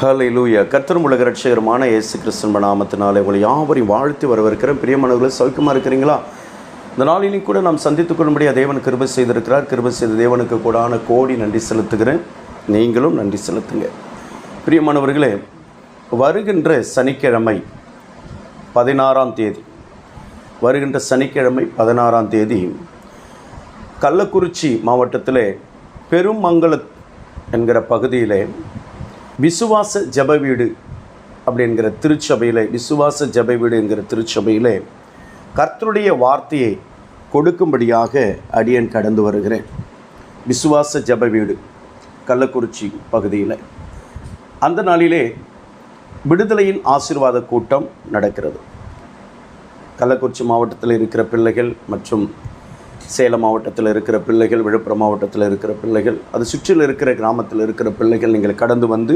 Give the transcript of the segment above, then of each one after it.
ஹalleluya கர்த்தரும் உலக ரட்சகரமான இயேசு கிறிஸ்தன் நாமத்தினாலே உங்களை யாவரையும் வாழ்த்தி வரவிருக்கிறேன் பிரியமானவர்களே சௌக்கியமாக இருக்கிறீங்களா? இந்த நாளிலையும் கூட நாம் சந்தித்துக் கொள்ளும்படியாக தேவன் கிருபை செய்திருக்கிறார். கிருபை செய்த தேவனுக்கு கூடான கோடி நன்றி செலுத்துகிறேன். நீங்களும் நன்றி செலுத்துங்க. பிரியமானவர்களே வருகின்ற சனிக்கிழமை பதினாறாம் தேதி வருகின்ற சனிக்கிழமை பதினாறாம் தேதி கள்ளக்குறிச்சி மாவட்டத்தில் பெருமங்கல என்கிற பகுதியிலே விசுவாச ஜெப வீடு அப்படிங்கிற திருச்சபையில் விசுவாச ஜெப வீடு என்கிற திருச்சபையில் கர்த்தருடைய வார்த்தையை கொடுக்கும்படியாக அடியன் கடந்து வருகிறேன். விசுவாச ஜெப வீடு கள்ளக்குறிச்சி பகுதியில். அந்த நாளிலே விடுதலையின் ஆசீர்வாத கூட்டம் நடக்கிறது. கள்ளக்குறிச்சி மாவட்டத்தில் இருக்கிற பிள்ளைகள் மற்றும் சேலம் மாவட்டத்தில் இருக்கிற பிள்ளைகள் விழுப்புரம் மாவட்டத்தில் இருக்கிற பிள்ளைகள் அது சுற்றில் இருக்கிற கிராமத்தில் இருக்கிற பிள்ளைகள் நீங்கள் கடந்து வந்து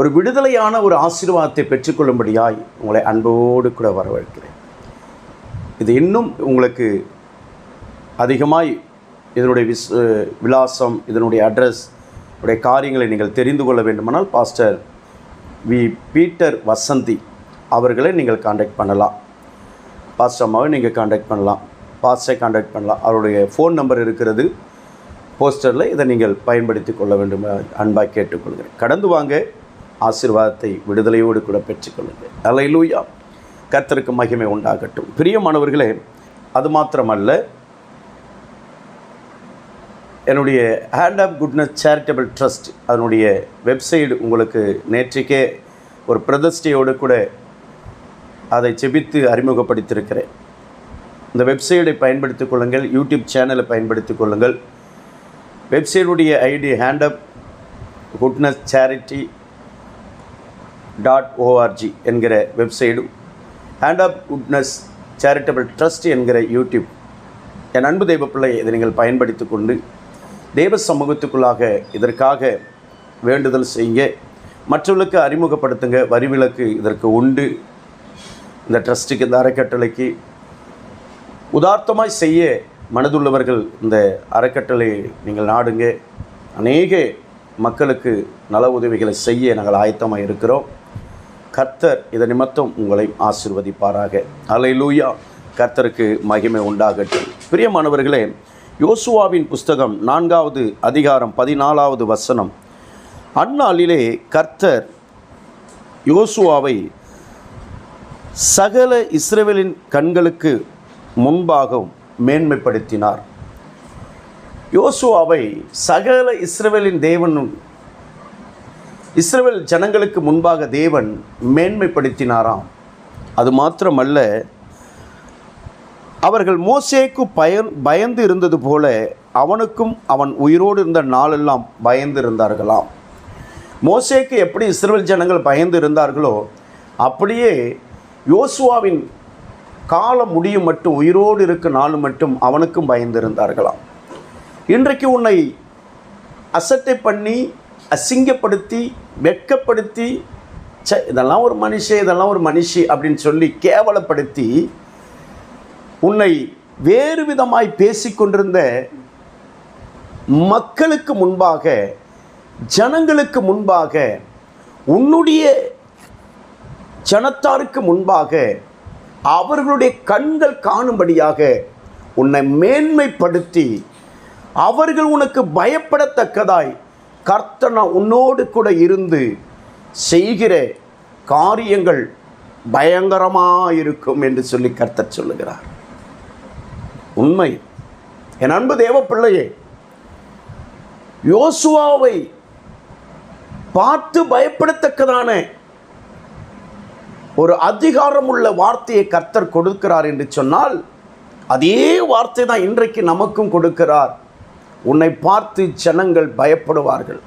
ஒரு விடுதலையான ஒரு ஆசீர்வாதத்தை பெற்றுக்கொள்ளும்படியாய் உங்களை அன்போடு கூட வரவேற்கிறேன். இது இன்னும் உங்களுக்கு அதிகமாய் இதனுடைய விஸ் விலாசம் இதனுடைய அட்ரஸ் உடைய காரியங்களை நீங்கள் தெரிந்து கொள்ள வேண்டுமானால் பாஸ்டர் வி. பீட்டர் வசந்தி அவர்களை நீங்கள் காண்டாக்ட் பண்ணலாம். பாஸ்டர் அம்மாவை நீங்கள் காண்டாக்ட் பண்ணலாம். பாஸ்டரை காண்டாக்ட் பண்ணலாம். அவருடைய ஃபோன் நம்பர் இருக்கிறது. போஸ்டரில் இதை நீங்கள் பயன்படுத்தி கொள்ள வேண்டும். அன்பாக கேட்டுக்கொள்கிறேன். கடந்து வாங்க. ஆசீர்வாதத்தை விடுதலையோடு கூட பெற்றுக்கொள்ளுங்கள் லூயா கருத்தருக்கு மகிமை உண்டாகட்டும். பிரியமானவர்களே அது மாத்திரமல்ல. என்னுடைய hand of goodness charitable trust அதனுடைய வெப்சைட் உங்களுக்கு நேற்றுக்கே ஒரு பிரதிஷ்டையோடு கூட அதை செபித்து அறிமுகப்படுத்தியிருக்கிறேன். இந்த வெப்சைட்டை பயன்படுத்திக் கொள்ளுங்கள் யூடியூப் சேனலை பயன்படுத்திக் கொள்ளுங்கள். வெப்சைட்டுடைய ID hand of goodness charity dot ORG என்கிற வெப்சைடும் hand of goodness charitable trust என்கிற யூடியூப். என் அன்பு தெய்வ பிள்ளை இதை நீங்கள் பயன்படுத்தி கொண்டு தெய்வ சமூகத்துக்குள்ளாக இதற்காக வேண்டுதல் செய்யுங்க. மற்றவர்களுக்கு அறிமுகப்படுத்துங்க வரிவிலக்கு இதற்கு உண்டு. இந்த ட்ரஸ்ட்டுக்கு இந்த அறக்கட்டளைக்கு உதார்த்தமாய் செய்ய மனதுள்ளவர்கள் இந்த அறக்கட்டளை நீங்கள் நாடுங்க. அநேக மக்களுக்கு நல உதவிகளை செய்ய நாங்கள் ஆயத்தமாக இருக்கிறோம். கர்த்தர் இதை நிமித்தம் உங்களை ஆசிர்வதிப்பாராக. அலைலூயா கர்த்தருக்கு மகிமை உண்டாகட்டும். பிரியமானவர்களே யோசுவாவின் புஸ்தகம் நான்காவது அதிகாரம் பதினாலாவது வசனம். அந்நாளிலே கர்த்தர் யோசுவாவை சகல இஸ்ரேவேலின் கண்களுக்கு முன்பாகவும் மேன்மைப்படுத்தினார். யோசுவாவை சகல இஸ்ரவேலின் தேவனும் இஸ்ரவேல் ஜனங்களுக்கு முன்பாக தேவன் மேன்மைப்படுத்தினாராம். அது மாத்திரமல்ல அவர்கள் மோசேக்கு பயன் பயந்து இருந்தது போல அவனுக்கும் அவன் உயிரோடு இருந்த நாளெல்லாம் பயந்து இருந்தார்களாம் மோசேக்கு எப்படி இஸ்ரேல் ஜனங்கள் பயந்து இருந்தார்களோ அப்படியே யோசுவாவின் காலம் முடியும் மட்டும் உயிரோடு இருக்க நாள் மட்டும் அவனுக்கும் பயந்து இருந்தார்களாம் இன்றைக்கு உன்னை அசட்டை பண்ணி அசிங்கப்படுத்தி வெட்கப்படுத்தி ச இதெல்லாம் ஒரு மனுஷன் இதெல்லாம் ஒரு மனுஷி அப்படின்னு சொல்லி கேவலப்படுத்தி உன்னை வேறு விதமாய் பேசிக்கொண்டிருந்த மக்களுக்கு முன்பாக ஜனங்களுக்கு முன்பாக உன்னுடைய ஜனத்தாருக்கு முன்பாக அவர்களுடைய கண்கள் காணும்படியாக உன்னை மேன்மைப்படுத்தி அவர்கள் உனக்கு பயப்படத்தக்கதாய் கர்த்தனா உன்னோடு கூட இருந்து செய்கிற காரியங்கள் பயங்கரமாக இருக்கும் என்று சொல்லி கர்த்தர் சொல்லுகிறார். உண்மை. என் அன்பு தேவ பிள்ளையே யோசுவாவை பார்த்து பயப்படத்தக்கதான ஒரு அதிகாரம் உள்ள வார்த்தையை கர்த்தர் கொடுக்கிறார் என்று சொன்னால் அதே வார்த்தை தான் இன்றைக்கு நமக்கும் கொடுக்கிறார். உன்னை பார்த்து ஜனங்கள் பயப்படுவார்கள்.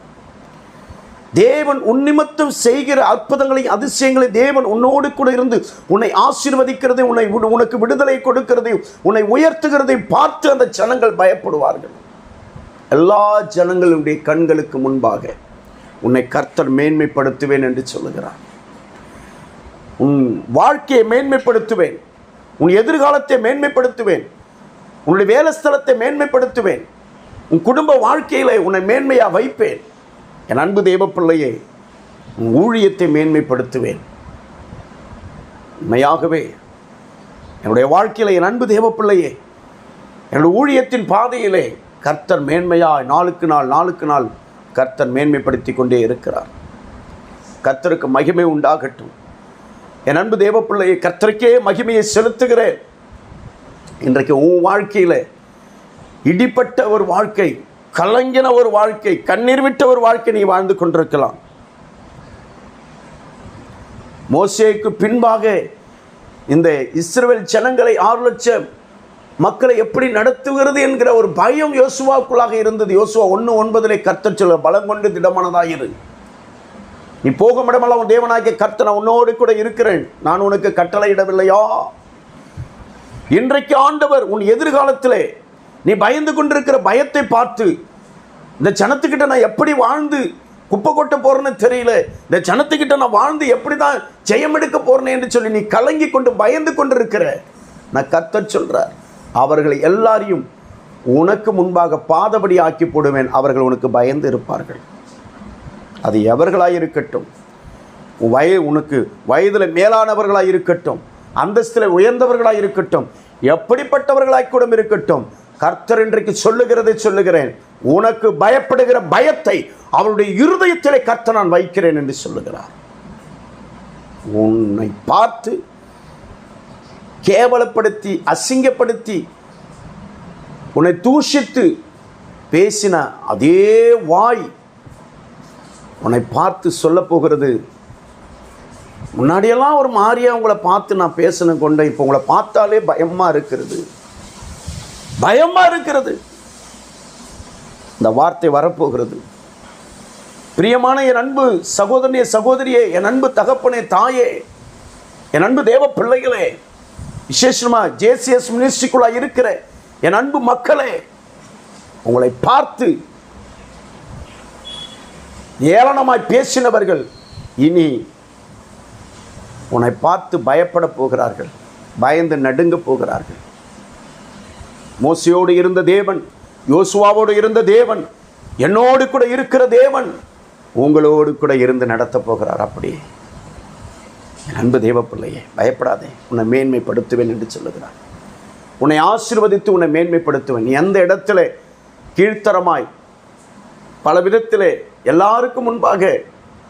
தேவன் உன்னிமத்தம் செய்கிற அற்புதங்களையும் அதிசயங்களை தேவன் உன்னோடு கூட இருந்து உன்னை ஆசீர்வதிக்கிறது உன்னை உனக்கு விடுதலை கொடுக்கிறதையும் உன்னை உயர்த்துகிறதையும் பார்த்து அந்த ஜனங்கள் பயப்படுவார்கள். எல்லா ஜனங்களுடைய கண்களுக்கு முன்பாக உன்னை கர்த்தர் மேன்மைப்படுத்துவேன் என்று சொல்லுகிறார். உன் வாழ்க்கையை மேன்மைப்படுத்துவேன். உன் எதிர்காலத்தை மேன்மைப்படுத்துவேன். உன்னுடைய வேலை ஸ்தலத்தை மேன்மைப்படுத்துவேன். உன் குடும்ப வாழ்க்கையில் உன்னை மேன்மையாக வைப்பேன். என் அன்பு தெய்வ பிள்ளையே உன் ஊழியத்தை மேன்மைப்படுத்துவேன். உண்மையாகவே என்னுடைய வாழ்க்கையில் என் அன்பு தேவப்பிள்ளையே என்னுடைய ஊழியத்தின் பாதையிலே கர்த்தர் மேன்மையாய் நாளுக்கு நாள் நாளுக்கு நாள் கர்த்தர் மேன்மைப்படுத்தி கொண்டே இருக்கிறார். கர்த்தருக்கு மகிமை உண்டாகட்டும். என் அன்பு தேவப்பிள்ளையை கர்த்தருக்கே மகிமையை செலுத்துகிறேன். இன்றைக்கு உன் வாழ்க்கையில் இடிப்பட்ட ஒரு வாழ்க்கை கலங்கின ஒரு வாழ்க்கை கண்ணீர் விட்ட ஒரு வாழ்க்கை நீ வாழ்ந்து கொண்டிருக்கலாம். மோசேக்கு பின்பாக இந்த இஸ்ரேல் ஜனங்களை ஆறு லட்சம் மக்களை எப்படி நடத்துகிறது என்கிற ஒரு பயம் யோசுவாக்குள்ளாக இருந்தது. யோசுவா ஒன்று ஒன்பதிலே கர்த்தச் சொல்ல பலம் கொண்டு திடமானதாயிரு. நீ போகும் இடமெல்லாம் உன் தேவனாகிய கர்த்தனை உன்னோடு கூட இருக்கிறேன். நான் உனக்கு கட்டளையிடவில்லையா? இன்றைக்கு ஆண்டவர் உன் எதிர்காலத்திலே நீ பயந்து கொண்டிருக்கிற பயத்தை பார்த்து இந்த ஜனத்துக்கிட்ட நான் எப்படி வாழ்ந்து குப்பை கொட்ட போறேன்னு தெரியல. இந்த ஜனத்துக்கிட்ட நான் வாழ்ந்து எப்படி தான் ஜெயம் எடுக்க என்று சொல்லி நீ கலங்கி கொண்டு பயந்து கொண்டு இருக்கிற நான் கத்த சொல்கிறார் அவர்களை எல்லாரையும் உனக்கு முன்பாக பாதபடி ஆக்கி போடுவேன். அவர்கள் உனக்கு பயந்து இருப்பார்கள். அது எவர்களாக இருக்கட்டும் வய உனக்கு வயதில் மேலானவர்களாக இருக்கட்டும் அந்தஸ்தில் உயர்ந்தவர்களாக இருக்கட்டும் எப்படிப்பட்டவர்களாய் கூட இருக்கட்டும் கர்த்தர் இன்றைக்கு சொல்லுகிறதை சொல்லுகிறேன். உனக்கு பயப்படுகிற பயத்தை அவருடைய இருதயத்திலே கர்த்த நான் வைக்கிறேன் என்று சொல்லுகிறார். உன்னை பார்த்து கேவலப்படுத்தி அசிங்கப்படுத்தி உன்னை தூஷித்து பேசின அதே வாய் உன்னை பார்த்து சொல்லப்போகிறது முன்னாடியெல்லாம் ஒரு மாதிரியாக உங்களை பார்த்து நான் பேசின கொண்டேன் இப்போ உங்களை பார்த்தாலே பயமாக இருக்கிறது. பயமாக இருக்கிறது. இந்த வார்த்தை வரப்போகிறது. பிரியமான என் அன்பு சகோதரனே சகோதரியே என் அன்பு தகப்பனே தாயே என் அன்பு தேவ பிள்ளைகளே விசேஷமாக ஜேசிஎஸ் மினிஸ்ட்ரிக்குள்ளாக இருக்கிற என் அன்பு மக்களே உங்களை பார்த்து ஏளனமாய் பேசினவர்கள் இனி உன்னை பார்த்து பயப்பட போகிறார்கள் பயந்து நடுங்க போகிறார்கள். மோசியோடு இருந்த தேவன் யோசுவாவோடு இருந்த தேவன் என்னோடு கூட இருக்கிற தேவன் உங்களோடு கூட இருந்து நடத்தப் போகிறார் அப்படியே அன்பு தேவ பிள்ளையே பயப்படாதே உன்னை மேன்மைப்படுத்துவேன் என்று சொல்லுகிறார். உன்னை ஆசிர்வதித்து உன்னை மேன்மைப்படுத்துவேன். நீ எந்த இடத்துல கீழ்த்தரமாய் பல விதத்திலே எல்லாருக்கும் முன்பாக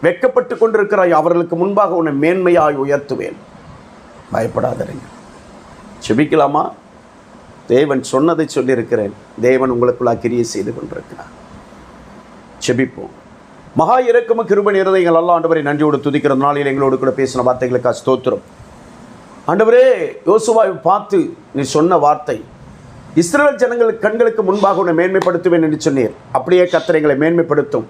வெக்கப்பட்டு கொண்டிருக்கிறாய். அவர்களுக்கு முன்பாக உன்னை மேன்மையாய் உயர்த்துவேன். பயப்படாதீங்க செபிக்கலாமா? தேவன் சொன்னதை சொல்லியிருக்கிறேன். தேவன் உங்களுக்குள்ளா கிரியை செய்து கொண்டிருக்கிறார். செபிப்போம். மகா இறக்கம கிருபன் இருதயங்கள் எல்லாம் ஆண்டவரை நன்றியோடு துதிக்கிற நாளில் எங்களோடு கூட பேசின வார்த்தைகளுக்காக ஸ்தோத்திரம். ஆண்டவரே யோசுவாவை பார்த்து நீ சொன்ன வார்த்தை இஸ்ரேல் ஜனங்கள் கண்களுக்கு முன்பாக உன்னை மேன்மைப்படுத்துவேன் என்று சொன்னீர். அப்படியே கத்திரைகளை மேன்மைப்படுத்தும்.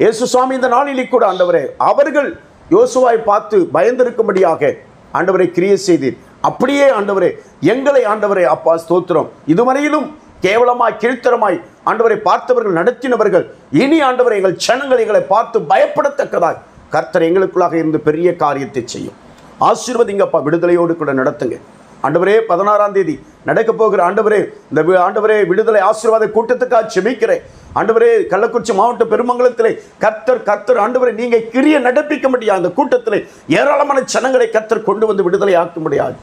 இயேசு சுவாமி இந்த நாளிலே கூட ஆண்டவரே அவர்கள் யோசுவாய் பார்த்து பயந்திருக்கும்படியாக ஆண்டவரை கிரியை செய்தீர். அப்படியே ஆண்டவரே எங்களை ஆண்டவரே அப்பா ஸ்தோத்திரம். இதுவரையிலும் கேவலமாய் கீழ்த்தரமாய் ஆண்டவரை பார்த்தவர்கள் நடத்தினவர்கள் இனி ஆண்டவரை எங்கள் சனங்கள் எங்களை பார்த்து பயப்படத்தக்கதாய் கர்த்தர் எங்களுக்குள்ளாக இருந்து பெரிய காரியத்தை செய்யும். ஆசீர்வதிங்கப்பா விடுதலையோடு கூட நடத்துங்க. ஆண்டவரே பதினாறாம் தேதி நடக்க போகிற ஆண்டவரே இந்த வி- ஆண்டவரே விடுதலை ஆசீர்வாத கூட்டத்துக்காக செபிக்கிறேன் ஆண்டவரே கள்ளக்குறிச்சி மாவட்ட பெருமங்கலத்திலே கர்த்தர் கர்த்தர் ஆண்டவரை நீங்கள் கிரிய நடப்பிக்க முடியாது அந்த கூட்டத்திலே ஏராளமான ஜனங்களை கர்த்தர் கொண்டு வந்து விடுதலை ஆக்க முடியாது.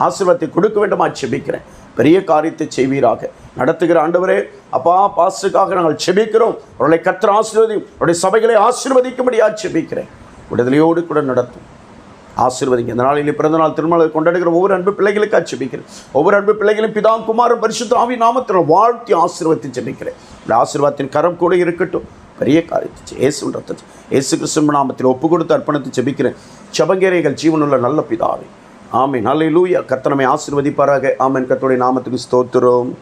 ஆசீர்வாதத்தை கொடுக்க வேண்டுமா செபிக்கிறேன் பெரிய காரியத்தை செய்வீராக. நடத்துகிற ஆண்டவரே அப்பா பாஸ்டுக்காக நாங்கள் செபிக்கிறோம் அவர்களை கர்த்தர் ஆசீர்வதி அவருடைய சபைகளை ஆசீர்வதிக்கும்படியா செபிக்கிறேன் விடுதலையோடு கூட நடத்தும். ஆசீர்வதிங்க. இந்த நாளில் பிறந்த நாள் திருமணம் கொண்டாடுகிற ஒவ்வொரு அன்பு பிள்ளைகளுக்கு ஜெபிக்கிறேன் ஒவ்வொரு அன்பு பிள்ளைகளும் பிதா குமாரும் பரிசுத்த ஆவி நாமத்தில் வாழ்த்தி ஆசீர்வத்தை ஜெபிக்கிறேன். இந்த ஆசீர்வாதத்தின் கரம் கூட இருக்கட்டும். பெரிய காரியத்தை ஏசு இயேசுவின் ஏசு இயேசு கிறிஸ்துவ நாமத்தில் ஒப்பு கொடுத்து அர்ப்பணத்தை ஜெபிக்கிறேன். சபங்கேரைகள் ஜீவனுள்ள நல்ல பிதாவை. ஆமை நல்ல லூயா கத்தனமை ஆசிர்வதிப்பாராக. ஆமன். கத்தோடைய நாமத்துக்கு ஸ்தோத்திரம்.